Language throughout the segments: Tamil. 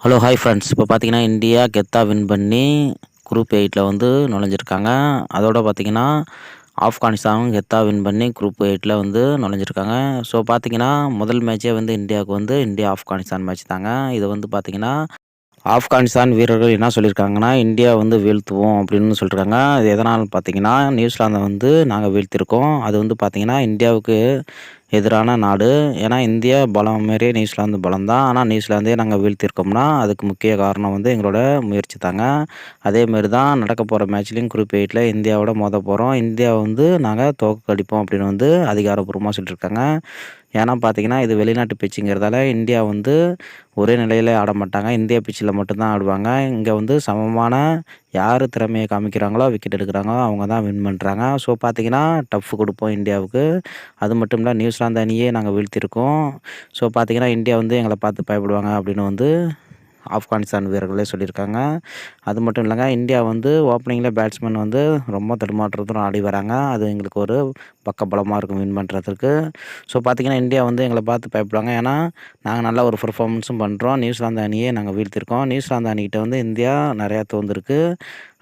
ஹலோ ஹாய் ஃப்ரெண்ட்ஸ் இப்போ பார்த்தீங்கன்னா இந்தியா கெத்தா வின் பண்ணி குரூப் எயிட்டில் வந்து நுழைஞ்சிருக்காங்க. அதோட பார்த்தீங்கன்னா ஆப்கானிஸ்தானும் கெத்தா வின் பண்ணி குரூப் எயிட்டில் வந்து நுழைஞ்சிருக்காங்க. ஸோ பார்த்தீங்கன்னா முதல் மேட்ச்சே வந்து இந்தியாவுக்கு வந்து இந்தியா ஆப்கானிஸ்தான் மேட்ச் தாங்க. இது வந்து பார்த்தீங்கன்னா ஆப்கானிஸ்தான் வீரர்கள் என்ன சொல்லியிருக்காங்கன்னா இந்தியா வந்து வீழ்த்துவோம் அப்படின்னு சொல்லியிருக்காங்க அது எதனால் பார்த்தீங்கன்னா நியூசிலாந்தை வந்து நாங்கள் வீழ்த்திருக்கோம். அது வந்து பார்த்தீங்கன்னா இந்தியாவுக்கு எதிரான நாடு. ஏன்னா இந்தியா பலம் மாரியே நியூசிலாந்து பலம் தான் ஆனால் நியூசிலாந்தே நாங்கள் வீழ்த்திருக்கோம்னா அதுக்கு முக்கிய காரணம் வந்து எங்களோட முயற்சி தாங்க. அதேமாரி தான் நடக்க போகிற மேட்ச்லேயும் குரூப் எயிட்டில் இந்தியாவோட மோத போகிறோம் இந்தியாவை வந்து நாங்கள் தோக்கடிப்போம் அப்படின்னு வந்து அதிகாரப்பூர்வமாக சொல்லியிருக்காங்க. ஏன்னா பார்த்தீங்கன்னா இது வெளிநாட்டு பிச்சுங்கிறதால இந்தியா வந்து ஒரே நிலையில் ஆட மாட்டாங்க. இந்திய பிச்சில் மட்டும்தான் ஆடுவாங்க. இங்கே வந்து சமமான யார் திறமையை காமிக்கிறாங்களோ விக்கெட் எடுக்கிறாங்களோ அவங்க தான் வின் பண்ணுறாங்க ஸோ பார்த்தீங்கன்னா டஃப் கொடுப்போம் இந்தியாவுக்கு. அது மட்டும் இல்லை நியூசிலாந்து அணியே நாங்கள் வீழ்த்திருக்கோம் ஸோ பார்த்தீங்கன்னா இந்தியா வந்து எங்களை பார்த்து பயப்படுவாங்க அப்படின்னு வந்து ஆப்கானிஸ்தான் வீரர்களே சொல்லியிருக்காங்க. அது மட்டும் இல்லைங்க இந்தியா வந்து ஓப்பனிங்கில் பேட்ஸ்மேன் வந்து ரொம்ப தடுமாற்றத்துடன் ஆடி வராங்க. அது எங்களுக்கு ஒரு பக்கபலமாக இருக்கும் வின் பண்ணுறதுக்கு ஸோ பார்த்திங்கன்னா இந்தியா வந்து எங்களை பார்த்து பயப்படுவாங்க. ஏன்னா நாங்கள் நல்ல ஒரு பர்ஃபார்மன்ஸும் பண்ணுறோம் நியூசிலாந்து அணியே நாங்கள் வீழ்த்திருக்கோம். நியூசிலாந்து அணிக்கிட்ட வந்து இந்தியா நிறையா தோந்திருக்கு.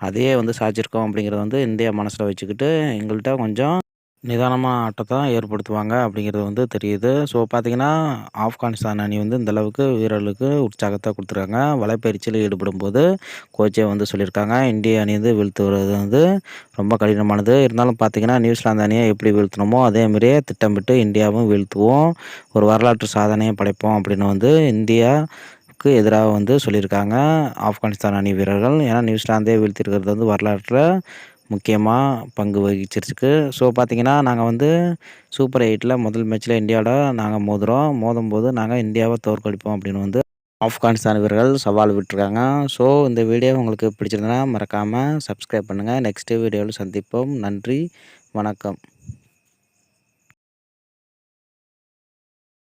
அதையே வந்து சாய்ச்சிருக்கோம் அப்படிங்கிறத வந்து இந்தியா மனசில் வச்சுக்கிட்டு எங்கள்கிட்ட கொஞ்சம் நிதானமான ஆட்டத்தை ஏற்படுத்துவாங்க அப்படிங்கிறது வந்து தெரியுது. ஸோ பார்த்திங்கன்னா ஆப்கானிஸ்தான் அணி வந்து இந்த அளவுக்கு வீரர்களுக்கு உற்சாகத்தை கொடுத்துருக்காங்க. வலைப்பயிற்சியில் ஈடுபடும்போது கோச்சே வந்து சொல்லியிருக்காங்க இந்திய அணி வந்து வீழ்த்துவது வந்து ரொம்ப கடினமானது. இருந்தாலும் பார்த்தீங்கன்னா நியூசிலாந்து அணியை எப்படி வீழ்த்தணுமோ அதேமாரியே திட்டமிட்டு இந்தியாவும் வீழ்த்துவோம். ஒரு வரலாற்று சாதனையை படைப்போம் அப்படின்னு வந்து இந்தியா க்கு எதிராக வந்து சொல்லியிருக்காங்க ஆப்கானிஸ்தான் அணி வீரர்கள். ஏன்னா நியூசிலாந்தே வீழ்த்திருக்கிறது வந்து வரலாற்றில் முக்கியமாக பங்கு வகிச்சிருச்சுக்கு. ஸோ பார்த்திங்கன்னா நாங்கள் வந்து சூப்பர் எயிட்டில் முதல் மேட்ச்சில் இந்தியாவோட நாங்கள் மோதுகிறோம் மோதும்போது நாங்கள் இந்தியாவை தோற்கடிப்போம் அப்படின்னு வந்து ஆப்கானிஸ்தான் வீரர்கள் சவால் விட்டுருக்காங்க. ஸோ இந்த வீடியோ உங்களுக்கு பிடிச்சிருந்தனா மறக்காமல் சப்ஸ்கிரைப் பண்ணுங்கள் நெக்ஸ்ட்டு வீடியோவில் சந்திப்போம். நன்றி. வணக்கம்.